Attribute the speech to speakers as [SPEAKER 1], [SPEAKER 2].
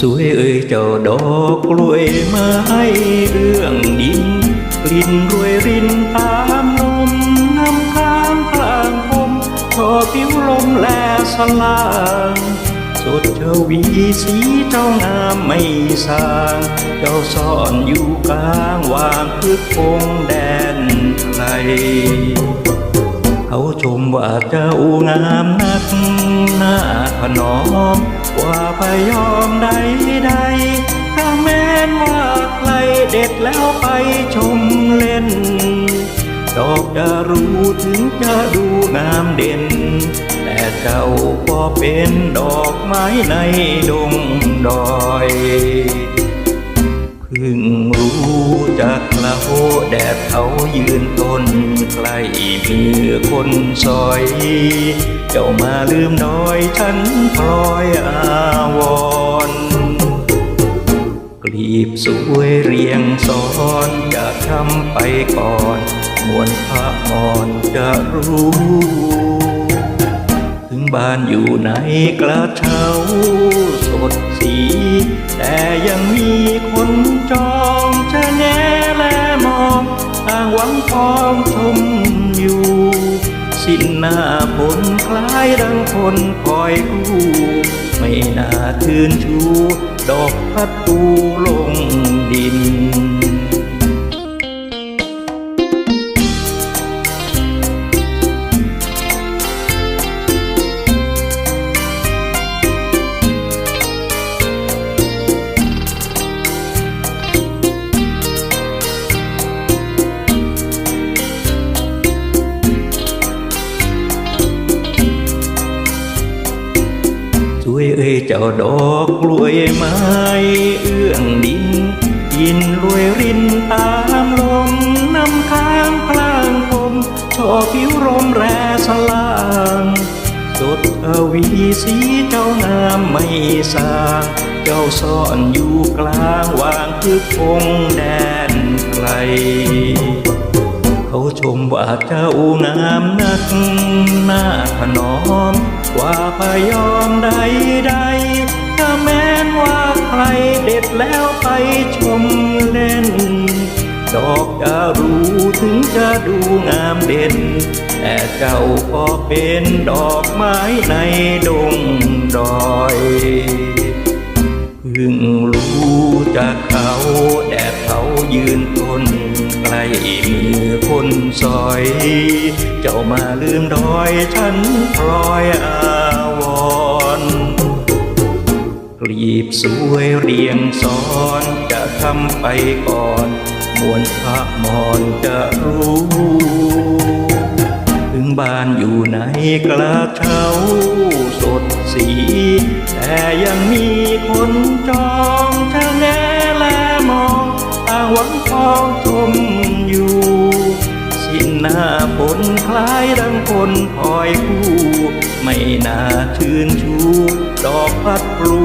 [SPEAKER 1] สวยเอ่ยเจ้าดอกกล้วยไม้เรื่องดินกลิ่นรวยรินตามลมน้ำค้างกลางพมพอผิวลมแลสลางสดเจ้าวีสีเจ้างามไม่สางเจ้าซ่อนอยู่กลางวางพึกพงแดนไกลเขาชมว่าเจ้างามนักหน้าขนอม ว่าไปยอมใดใดถ้าแม้นว่าใครเด็ดแล้วไปชมเล่น ดอกจะรู้ถึงจะดูงามเด่น แต่เจ้าก็เป็นดอกไม้ในดงดอยพึ่ง จากเราแดดเขายืนต้นใกล้มือคนซอย เจ้ามาลืมน้อยฉันพลอยอาวรกลีบสวยเรียงซ้อนจะทำไปก่อนมวลพระมอนจะรู้ ถึงบ้านอยู่ในกระเช้าสดสี แต่ยังมี พร้อมชมอยู่ สิ้นหน้าผนคล้ายดังคนคอยกู้ ไม่น่าทืนชู ดอกพัดตูลง ยเจ้าดอกกล้วยไม้เอื้องดิน ยินรวยรินตามลมน้ำค้างพลางคมชอผิวรมแรสลางสดทวีสีเจ้างามไม่สางเจ้าซ่อนอยู่กลางวางคือคงแดนไกล เขาชมว่าเจ้างามนักหน้าขนอมกว่าพยอมใดใดถ้าแม้นว่าใครเด็ดแล้วไปชมเล่น ดอกจะรู้ถึงจะดูงามเด่น แต่เจ้าก็เป็นดอกไม้ในดง ยืนทนใกล้มือคนซอย เจ้ามาลืมดอยฉันพลอยอาวรกลีบสวยเรียงซ้อนจะทำไปก่อน มวลพระมอนจะรู้ ถึงบ้านอยู่ในกระเช้าสดสี แต่ยังมีคนจอง คล้ายดังคนคอยคู่ ไม่น่าชื่นชู ดอกพัดปลู